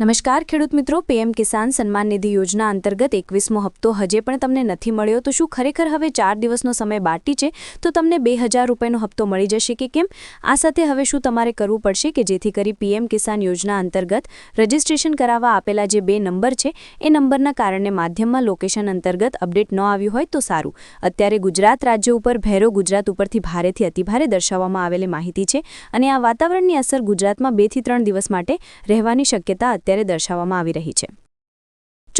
નમસ્કાર ખેડૂત મિત્રો, પીએમ કિસાન સન્માન નિધિ યોજના અંતર્ગત એકવીસમો હપ્તો હજે પણ તમને નથી મળ્યો. તો શું ખરેખર હવે ચાર દિવસનો સમય બાકી છે? તો તમને બે હજાર રૂપિયાનો હપ્તો મળી જશે કે કેમ? આ સાથે હવે શું તમારે કરવું પડશે કે જેથી કરી પીએમ કિસાન યોજના અંતર્ગત રજિસ્ટ્રેશન કરાવવા આપેલા જે બે નંબર છે, એ નંબરના કારણે માધ્યમમાં લોકેશન અંતર્ગત અપડેટ ન આવ્યું હોય તો સારું. અત્યારે ગુજરાત રાજ્ય ઉપર ભેરો ગુજરાત ઉપરથી ભારેથી અતિભારે દર્શાવવામાં આવેલી માહિતી છે અને આ વાતાવરણની અસર ગુજરાતમાં બેથી ત્રણ દિવસ માટે રહેવાની શક્યતા અત્યારે દર્શાવવામાં આવી રહી છે.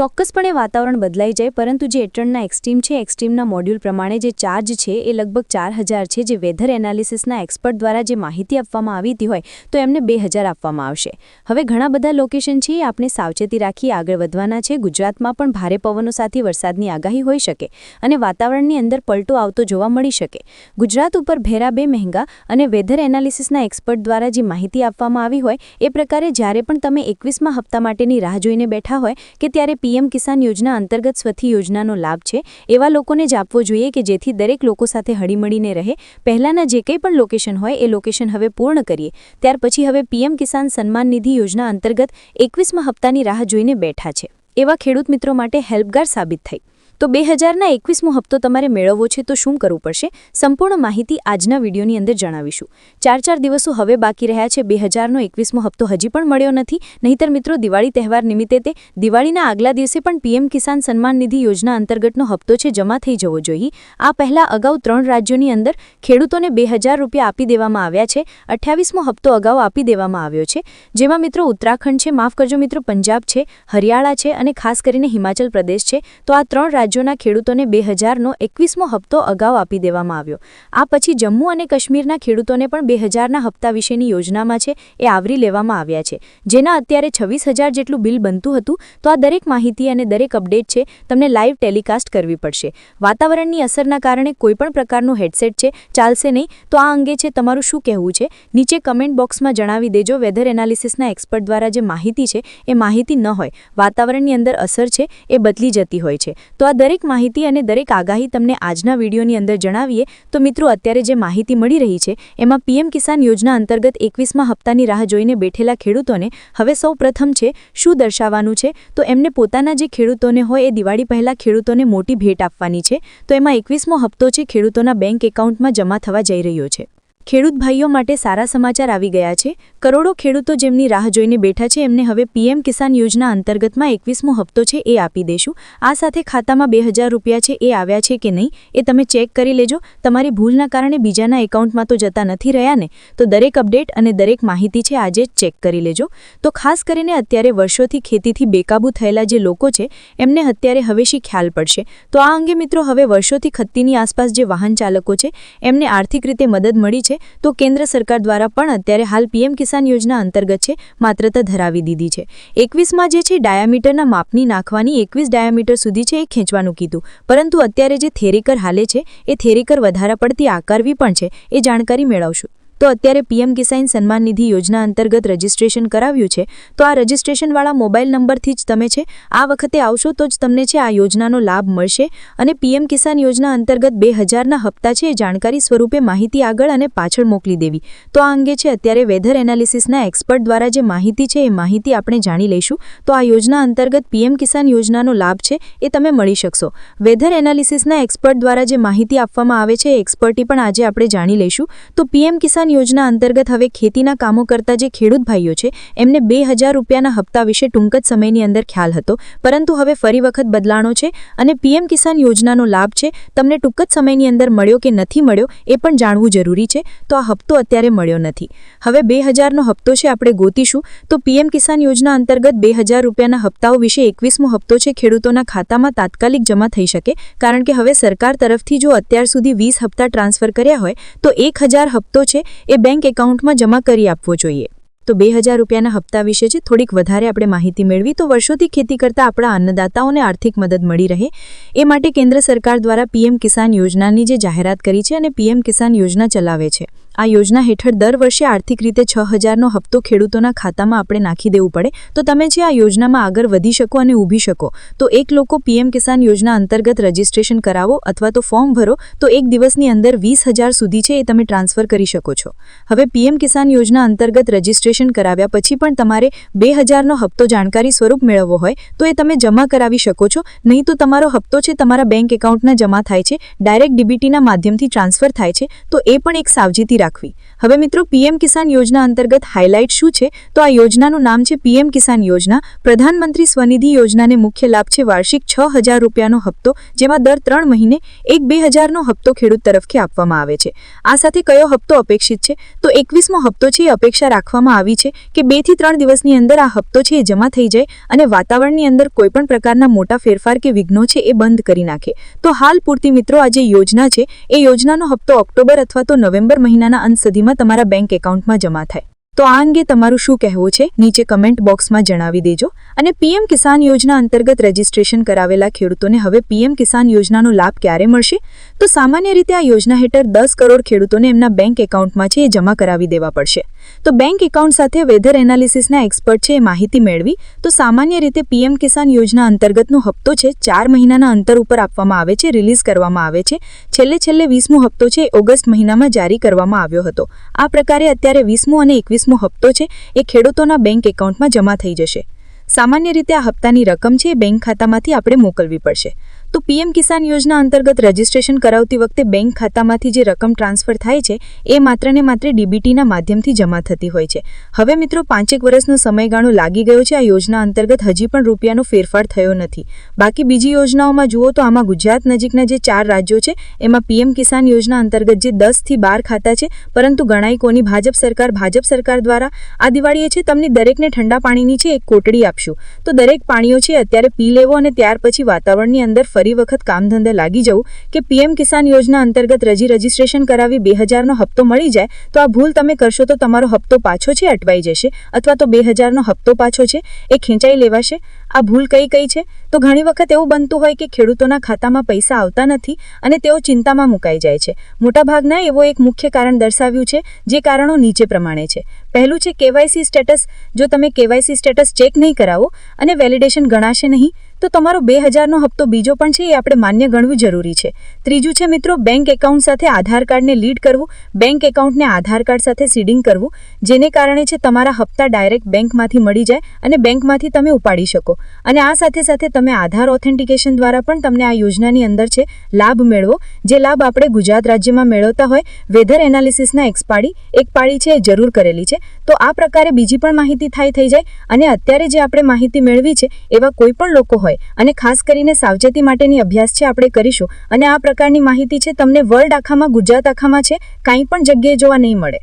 ચોક્કસપણે વાતાવરણ બદલાઈ જાય, પરંતુ જે એટર્નના એક્સ્ટ્રીમ છે, એક્સ્ટ્રીમના મોડ્યુલ પ્રમાણે જે ચાર્જ છે, એ લગભગ ચાર છે, જે વેધર એનાલિસિસના એક્સપર્ટ દ્વારા જે માહિતી આપવામાં આવી હતી હોય, તો એમને બે આપવામાં આવશે. હવે ઘણા બધા લોકેશન છે, એ આપણે સાવચેતી રાખી આગળ વધવાના છે. ગુજરાતમાં પણ ભારે પવનો સાથે વરસાદની આગાહી હોઈ શકે અને વાતાવરણની અંદર પલટો આવતો જોવા મળી શકે. ગુજરાત ઉપર ભેરા બે મહેંગા અને વેધર એનાલિસિસના એક્સપર્ટ દ્વારા જે માહિતી આપવામાં આવી હોય, એ પ્રકારે જ્યારે પણ તમે એકવીસમાં હપ્તા માટેની રાહ જોઈને બેઠા હોય કે ત્યારે પીએમ કિસાન યોજના અંતર્ગત સ્વથી યોજનાનો લાભ છે, એવા લોકોને જ આપવો જોઈએ કે જેથી દરેક લોકો સાથે હળીમળીને રહે. પહેલાંના જે કંઈ પણ લોકેશન હોય, એ લોકેશન હવે પૂર્ણ કરીએ. ત્યાર પછી હવે પીએમ કિસાન સન્માન નિધિ યોજના અંતર્ગત એકવીસમાં હપ્તાની રાહ જોઈને બેઠા છે. એવા ખેડૂત મિત્રો માટે હેલ્પગાર સાબિત થઈ. તો બે હજારના એકવીસમો હપ્તો તમારે મેળવવો છે તો શું કરવું પડશે? સંપૂર્ણ માહિતી આજના વિડીયોની અંદર જણાવીશું. ચાર ચાર દિવસો હવે બાકી રહ્યા છે. બે હજારનો એકવીસમો હપ્તો હજી પણ મળ્યો નથી. નહીંતર મિત્રો, દિવાળી તહેવાર નિમિત્તે તે દિવાળીના આગલા દિવસે પણ પીએમ કિસાન સન્માન નિધિ યોજના અંતર્ગતનો હપ્તો છે જમા થઈ જવો જોઈએ. આ પહેલાં અગાઉ ત્રણ રાજ્યોની અંદર ખેડૂતોને બે રૂપિયા આપી દેવામાં આવ્યા છે. અઠ્યાવીસમો હપ્તો અગાઉ આપી દેવામાં આવ્યો છે. જેમાં મિત્રો, ઉત્તરાખંડ છે, માફ કરજો મિત્રો, પંજાબ છે હરિયાણા છે અને ખાસ કરીને હિમાચલ પ્રદેશ છે. તો આ ત્રણ રાજ્યોના ખેડૂતોને બે હજારનો એકવીસમો હપ્તો અગાઉ આપી દેવામાં આવ્યો. આ પછી જમ્મુ અને કાશ્મીરના ખેડૂતોને પણ બે હજારના હપ્તા વિશેની યોજનામાં છે એ આવરી લેવામાં આવ્યા છે. જેના અત્યારે છવ્વીસ હજાર જેટલું બિલ બનતું હતું, તો આ દરેક માહિતી અને દરેક અપડેટ છે તમને લાઈવ ટેલિકાસ્ટ કરવી પડશે. વાતાવરણની અસરના કારણે કોઈપણ પ્રકારનું હેડસેટ છે, ચાલશે નહીં, તો આ અંગે છે તમારું શું કહેવું છે? નીચે કમેન્ટ બોક્સમાં જણાવી દેજો. વેધર એનાલિસિસના એક્સપર્ટ દ્વારા જે માહિતી છે, એ માહિતી ન હોય, વાતાવરણની અંદર અસર છે, એ બદલી જતી હોય છે. તો આ દરેક માહિતી અને દરેક આગાહી તમને આજના વિડીયોની અંદર જણાવીએ, તો મિત્રો અત્યારે જે માહિતી મળી રહી છે, એમાં પીએમ કિસાન યોજના અંતર્ગત એકવીસમાં હપ્તાની રાહ જોઈને બેઠેલા ખેડૂતોને હવે સૌ છે, શું દર્શાવવાનું છે? તો એમને પોતાના જે ખેડૂતોને હોય એ દિવાળી પહેલાં ખેડૂતોને મોટી ભેટ આપવાની છે, તો એમાં એકવીસમો હપ્તો છે ખેડૂતોના બેંક એકાઉન્ટમાં જમા થવા જઈ રહ્યો છે. ખેડૂત ભાઈઓ માટે સારા સમાચાર આવી ગયા છે. કરોડો ખેડૂતો જેમની રાહ જોઈને બેઠા છે, એમને હવે પીએમ કિસાન યોજના અંતર્ગતમાં એકવીસમો હપ્તો છે, એ આપી દેશું. આ સાથે ખાતામાં બે હજાર રૂપિયા છે, એ આવ્યા છે કે નહીં, એ તમે ચેક કરી લેજો. તમારી ભૂલના કારણે બીજાના એકાઉન્ટમાં તો જતા નથી રહ્યા ને? તો દરેક અપડેટ અને દરેક માહિતી છે, આજે જ ચેક કરી લેજો. તો ખાસ કરીને અત્યારે વર્ષોથી ખેતીથી બેકાબૂ થયેલા જે લોકો છે, એમને અત્યારે હવેશી ખ્યાલ પડશે. તો આ અંગે મિત્રો, હવે વર્ષોથી ખત્તીની આસપાસ જે વાહન ચાલકો છે, એમને આર્થિક રીતે મદદ મળી છે. તો કેન્દ્ર સરકાર દ્વારા પણ અત્યારે હાલ પીએમ કિસાન યોજના અંતર્ગત છે માત્રતા ધરાવી દીધી છે. એકવીસમાં જે છે, ડાયામીટરના માપની નાખવાની એકવીસ ડાયામીટર સુધી છે એ ખેંચવાનું કીધું. પરંતુ અત્યારે જે થેરેકર હાલે છે, એ થેરેકર વધારા પડતી આકારવી પણ છે, એ જાણકારી મેળવશું. તો અત્યારે પીએમ કિસાન સન્માન નિધિ યોજના અંતર્ગત રજિસ્ટ્રેશન કરાવ્યું છે. તો આ રજિસ્ટ્રેશનવાળા મોબાઈલ નંબરથી જ તમે છે, આ વખતે આવશો તો જ તમને છે, આ યોજનાનો લાભ મળશે. અને પીએમ કિસાન યોજના અંતર્ગત બે હજારના હપ્તા છે જાણકારી સ્વરૂપે માહિતી આગળ અને પાછળ મોકલી દેવી. તો આ અંગે છે, અત્યારે વેધર એનાલિસિસના એક્સપર્ટ દ્વારા જે માહિતી છે, એ માહિતી આપણે જાણી લઈશું. તો આ યોજના અંતર્ગત પીએમ કિસાન યોજનાનો લાભ છે, એ તમે મળી શકશો. વેધર એનાલિસિસના એક્સપર્ટ દ્વારા જે માહિતી આપવામાં આવે છે, એ એક્સપર્ટી પણ આજે આપણે જાણી લઈશું. તો પીએમ કિસાન યોજના અંતર્ગત હવે ખેતીના કામો કરતા જે ખેડૂત ભાઈઓ છે, એમને બે હજાર રૂપિયાના હપ્તા વિશે ટૂંક જ સમયની અંદર ખ્યાલ હતો. પરંતુ હવે ફરી વખત બદલાણો છે અને પીએમ કિસાન યોજનાનો લાભ છે, તમને ટૂંક જ સમયની અંદર મળ્યો કે નથી મળ્યો એ પણ જાણવું જરૂરી છે, તો આ હપ્તો અત્યારે મળ્યો નથી. હવે બે હજારનો હપ્તો છે આપણે ગોતીશું, તો પીએમ કિસાન યોજના અંતર્ગત બે હજાર રૂપિયાના હપ્તાઓ વિશે એકવીસમો હપ્તો છે ખેડૂતોના ખાતામાં તાત્કાલિક જમા થઈ શકે, કારણ કે હવે સરકાર તરફથી જો અત્યાર સુધી વીસ હપ્તા ટ્રાન્સફર કર્યા હોય, તો એક હજાર હપ્તો છે એ બેંક એકાઉન્ટમાં જમા કરી આપવો જોઈએ. તો બે હજાર રૂપિયાના હપ્તા વિશે છે થોડીક વધારે આપણે માહિતી મેળવી, તો વર્ષોથી ખેતી કરતા આપણા અન્નદાતાઓને આર્થિક મદદ મળી રહે. એ માટે કેન્દ્ર સરકાર દ્વારા પીએમ કિસાન યોજનાની જે જાહેરાત કરી છે અને પીએમ કિસાન યોજના ચલાવે છે. આ યોજના હેઠળ દર વર્ષે આર્થિક રીતે છ હજારનો હપ્તો ખેડૂતોના ખાતામાં આપણે નાખી દેવું પડે. તો તમે જે આ યોજનામાં આગળ વધી શકો અને ઊભી શકો, તો એક લોકો પીએમ કિસાન યોજના અંતર્ગત રજીસ્ટ્રેશન કરાવો અથવા તો ફોર્મ ભરો, તો એક દિવસની અંદર વીસ હજાર સુધી છે એ તમે ટ્રાન્સફર કરી શકો છો. હવે પીએમ કિસાન યોજના અંતર્ગત રજીસ્ટ્રેશન કરાવ્યા પછી પણ તમારે બે હજારનો હપ્તો જાણકારી સ્વરૂપ મેળવવો હોય, તો એ તમે જમા કરાવી શકો છો. નહીં તો તમારો હપ્તો છે તમારા બેંક એકાઉન્ટના જમા થાય છે, ડાયરેક્ટ ડીબીટીના માધ્યમથી ટ્રાન્સફર થાય છે, તો એ પણ એક સાવચેતી રાખવી હવે મિત્રો, પીએમ કિસાન યોજના અંતર્ગત હાઇલાઇટ શું છે? તો આ યોજનાનું નામ છે પીએમ કિસાન યોજના. પ્રધાનમંત્રી સ્વનિધિ યોજનાને મુખ્ય લાભ છે વાર્ષિક છ હજાર રૂપિયાનો હપ્તો, જેમાં દર ત્રણ મહિને એક બે હજારનો હપ્તો ખેડૂત તરફથી આપવામાં આવે છે. આ સાથે કયો હપ્તો અપેક્ષિત છે? તો એકવીસમો હપ્તો છે, એ અપેક્ષા રાખવામાં આવી છે કે બેથી ત્રણ દિવસની અંદર આ હપ્તો છે એ જમા થઈ જાય અને વાતાવરણની અંદર કોઈપણ પ્રકારના મોટા ફેરફાર કે વિઘ્નો છે એ બંધ કરી નાખે. તો હાલ પૂરતી મિત્રો, આ જે યોજના છે, એ યોજનાનો હપ્તો ઓક્ટોબર અથવા તો નવેમ્બર મહિનાના અંત સુધીમાં તમારા બેંક એકાઉન્ટમાં જમા થાય. તો આ અંગે તમારું શું કહેવું છે? નીચે કમેન્ટ બોક્સમાં જણાવી દેજો. અને પીએમ કિસાન યોજના અંતર્ગત રજીસ્ટ્રેશન કરાવેલા ખેડૂતોને હવે પીએમ કિસાન યોજનાનો લાભ ક્યારે મળશે? તો સામાન્ય રીતે આ યોજના હેઠળ દસ કરોડ ખેડૂતોને એમના બેંક એકાઉન્ટમાં છે એ જમા કરાવી દેવા પડશે. તો બેંક એકાઉન્ટ સાથે વેધર એનાલિસિસના એક્સપર્ટ છે એ માહિતી મેળવી. તો સામાન્ય રીતે પીએમ કિસાન યોજના અંતર્ગતનો હપ્તો છે, ચાર મહિનાના અંતર ઉપર આપવામાં આવે છે રિલીઝ કરવામાં આવે છે. છેલ્લે છેલ્લે વીસમો હપ્તો છે એ ઓગસ્ટ મહિનામાં જારી કરવામાં આવ્યો હતો. આ પ્રકારે અત્યારે વીસમો અને એકવીસમો હપ્તો છે, એ ખેડૂતોના બેંક એકાઉન્ટમાં જમા થઈ જશે. સામાન્ય રીતે આ હપ્તાની રકમ છે એ બેંક ખાતામાંથી આપણે મોકલવી પડશે. તો પીએમ કિસાન યોજના અંતર્ગત રજીસ્ટ્રેશન કરાવતી વખતે બેંક ખાતામાંથી જે રકમ ટ્રાન્સફર થાય છે, એ માત્ર ને માત્ર ડીબીટીના માધ્યમથી જમા થતી હોય છે. હવે મિત્રો, પાંચેક વર્ષનો સમયગાળો લાગી ગયો છે આ યોજના અંતર્ગત હજી પણ રૂપિયાનો ફેરફાર થયો નથી. બાકી બીજી યોજનાઓમાં જુઓ તો આમાં ગુજરાત નજીકના જે ચાર રાજ્યો છે, એમાં પીએમ કિસાન યોજના અંતર્ગત જે દસથી બાર ખાતા છે, પરંતુ ગણાયકોની ભાજપ સરકાર ભાજપ સરકાર દ્વારા આ દિવાળીએ છે, તમને દરેકને ઠંડા પાણીની છે એક કોટડી આપશું. તો દરેક પાણીઓ છે, અત્યારે પી લેવો અને ત્યાર પછી વાતાવરણની અંદર ફરી વખત કામ ધંધે લાગી જવું કે પીએમ કિસાન યોજના અંતર્ગત રજી રજીસ્ટ્રેશન કરાવી બે હજારનો હપ્તો મળી જાય, તો આ ભૂલ તમે કરશો તો તમારો હપ્તો પાછો છે, અટવાઈ જશે. અથવા તો બે હજારનો હપ્તો પાછો છે, એ ખેંચાઈ લેવાશે. આ ભૂલ કઈ કઈ છે? તો ઘણી વખત એવું બનતું હોય કે ખેડૂતોના ખાતામાં પૈસા આવતા નથી અને તેઓ ચિંતામાં મુકાઈ જાય છે. મોટાભાગના એવો એક મુખ્ય કારણ દર્શાવ્યું છે, જે કારણો નીચે પ્રમાણે છે. પહેલું છે કેવાયસી સ્ટેટસ. જો તમે કેવાયસી સ્ટેટસ ચેક નહીં કરાવો અને વેલિડેશન ગણાશે નહીં તો તમારો બે હજારનો હપ્તો બીજો પણ છે એ આપણે માન્ય ગણવું જરૂરી છે. ત્રીજું છે મિત્રો, બેંક એકાઉન્ટ સાથે આધાર કાર્ડને લીડ કરવું. બેંક એકાઉન્ટને આધાર કાર્ડ સાથે સીડિંગ કરવું. જેને કારણે છે તમારા હપ્તા ડાયરેક્ટ બેંકમાંથી મળી જાય અને બેંકમાંથી તમે ઉપાડી શકો. અને આ સાથે સાથે તમે આધાર ઓથેન્ટિકેશન દ્વારા પણ તમને આ યોજનાની અંદર છે લાભ મેળવો. જે લાભ આપણે ગુજરાત રાજ્યમાં મેળવતા હોય, વેધર એનાલિસિસના એક્સપાડી એક પાળી છે એ જરૂર કરેલી છે. તો આ પ્રકારે બીજી પણ માહિતી થાય થઈ જાય. અને અત્યારે જે આપણે માહિતી મેળવી છે, એવા કોઈ પણ લોકો હોય. અને ખાસ કરીને સાવચેતી માટેની અભ્યાસ છે આપણે કરીશું. અને આ પ્રકારની માહિતી છે તમને વર્લ્ડ આખામાં, ગુજરાત આખામાં છે, કાંઈ પણ જગ્યાએ જોવા નહીં મળે.